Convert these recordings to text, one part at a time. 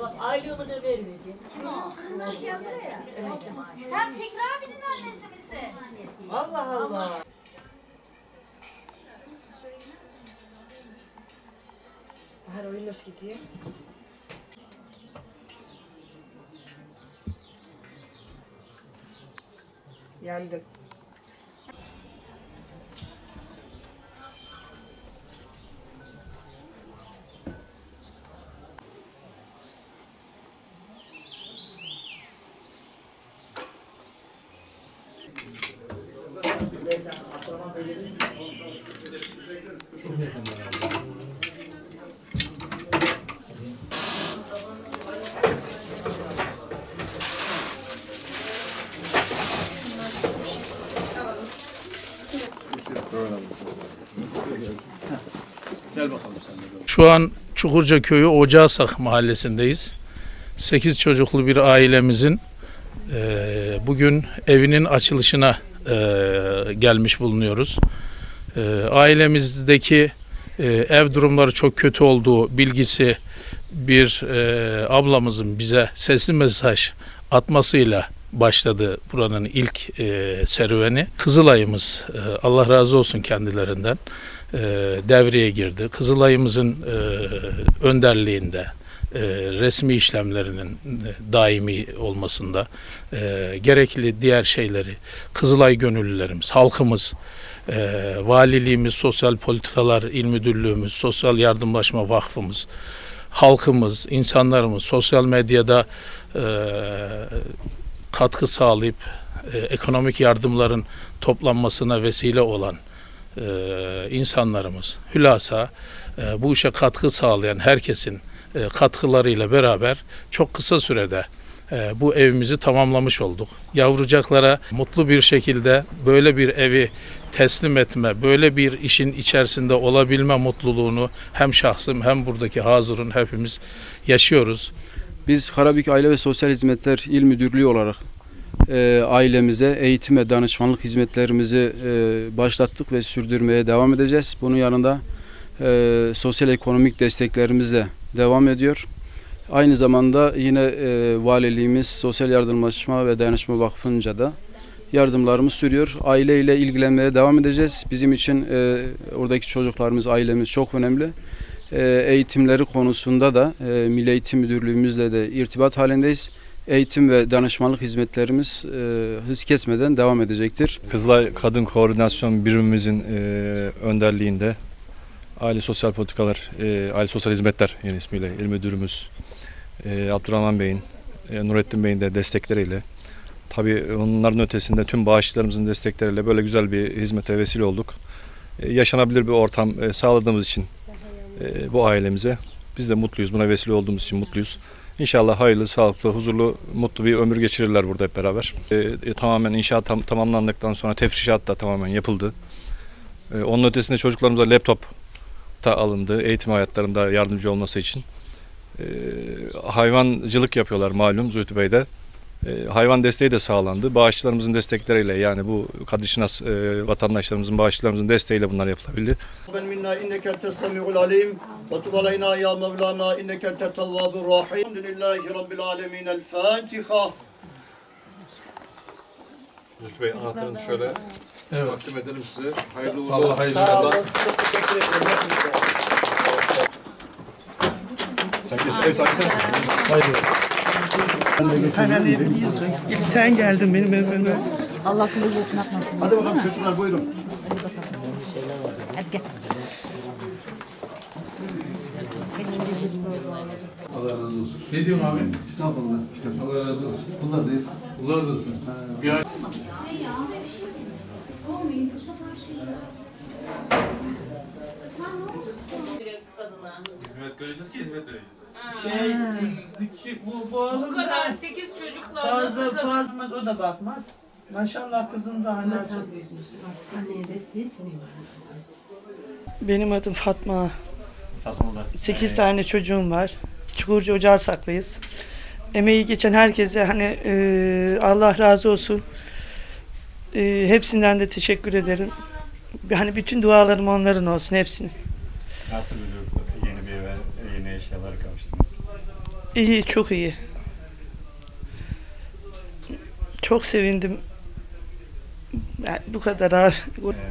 Bak aylığımı da vermedi. Kim o? Sen Fikri abinin annesi misin? Allah Allah. Bahar oyun nasıl gidiyor? Yandım. Şu an Çukurca Köyü Ocağsak mahallesindeyiz. 8 çocuklu bir ailemizin eee, bugün evinin açılışına eee, gelmiş bulunuyoruz. Eee, ailemizdeki eee, ev durumları çok kötü olduğu bilgisi bir eee, ablamızın bize sesli mesaj atmasıyla başladı buranın ilk eee, serüveni. Kızılay'ımız eee, Allah razı olsun kendilerinden e, devreye girdi. Kızılay'ımızın e, önderliğinde e, resmi işlemlerinin e, daimi olmasında e, gerekli diğer şeyleri Kızılay gönüllülerimiz, halkımız, e, valiliğimiz, sosyal politikalar il müdürlüğümüz, sosyal yardımlaşma vakfımız, halkımız, insanlarımız sosyal medyada e, katkı sağlayıp e, ekonomik yardımların toplanmasına vesile olan e, insanlarımız hülasa e, bu işe katkı sağlayan herkesin e, katkılarıyla beraber çok kısa sürede e, bu evimizi tamamlamış olduk. Yavrucaklara mutlu bir şekilde böyle bir evi teslim etme, böyle bir işin içerisinde olabilme mutluluğunu hem şahsım hem buradaki hazırın hepimiz yaşıyoruz. Biz Karabük Aile ve Sosyal Hizmetler İl Müdürlüğü olarak e, ailemize eğitim ve danışmanlık hizmetlerimizi e, başlattık ve sürdürmeye devam edeceğiz. Bunun yanında e, sosyal ekonomik desteklerimiz de devam ediyor. Aynı zamanda yine e, valiliğimiz Sosyal Yardımlaşma ve Dayanışma Vakfı'nca da yardımlarımız sürüyor. Aileyle ilgilenmeye devam edeceğiz. Bizim için e, oradaki çocuklarımız, ailemiz çok önemli. E, eğitimleri konusunda da e, Milli Eğitim Müdürlüğümüzle de irtibat halindeyiz. Eğitim ve danışmanlık hizmetlerimiz e, hız kesmeden devam edecektir. Kızılay Kadın Koordinasyon Birimimizin e, önderliğinde Aile Sosyal Politikalar, e, Aile Sosyal Hizmetler yeni ismiyle İl Müdürümüz e, Abdurrahman Bey'in, e, Nurettin Bey'in de destekleriyle tabii onların ötesinde tüm bağışçılarımızın destekleriyle böyle güzel bir hizmete vesile olduk. E, yaşanabilir bir ortam e, sağladığımız için e, bu ailemize biz de mutluyuz. Buna vesile olduğumuz için mutluyuz. İnşallah hayırlı, sağlıklı, huzurlu, mutlu bir ömür geçirirler burada hep beraber. E, e, tamamen inşaat tam, tamamlandıktan sonra tefrişat da tamamen yapıldı. E, onun ötesinde çocuklarımıza laptop ta alındı. Eğitim hayatlarında yardımcı olması için. E, hayvancılık yapıyorlar malum Zühtü Bey'de. E, hayvan desteği de sağlandı. Bağışçılarımızın destekleriyle yani bu Kadışinas e, vatandaşlarımızın, bağışçılarımızın desteğiyle bunlar yapılabildi. Ben minna inneke tesemi'ul alim ve tub ya mevlana inneke tetavvabur rahim. Elhamdülillahi rabbil alemin. El Fatiha. Zülfü Bey anahtarını şöyle takdim edelim size. Hayırlı uğurlu Allah hayırlı inşallah. Çok teşekkür ederim. Sen geç, ev sahibi sensin. İlk sen geldin benim evime. Allah kılıcı atmasın. hadi bakalım çocuklar buyurun Hadi gel. Ne diyorsun abi? Estağfurullah. Allah razı olsun. Kullardayız. Kullardasın. Bir ay Hizmet göreceğiz ki hizmet vereceğiz. Şey, küçük bu, bu oğlum Bu da kadar 8 çocuklar fazla nasıl fazla o da bakmaz. Maşallah kızım da hani. Anneye desteği seni var. Benim adım Fatma. 8 tane çocuğum var. Çukurcu Ocağı saklıyız. Emeği geçen herkese hani e, Allah razı olsun. E, hepsinden de teşekkür ederim. Hani bütün dualarım onların olsun hepsinin. Nasıl bir? Yeni bir eve, yeni eşyalara kavuştunuz. İyi, çok iyi. Çok sevindim. Yani bu kadar abi.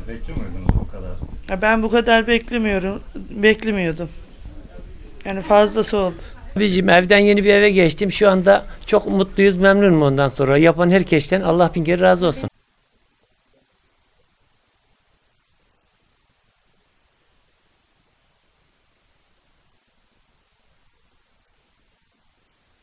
bekliyor muydunuz bu kadar? Ya Ben bu kadar beklemiyorum, beklemiyordum. Yani fazlası oldu. Abicim evden yeni bir eve geçtim. Şu anda çok mutluyuz, memnunum ondan sonra. Yapan herkesten Allah bin kere razı olsun.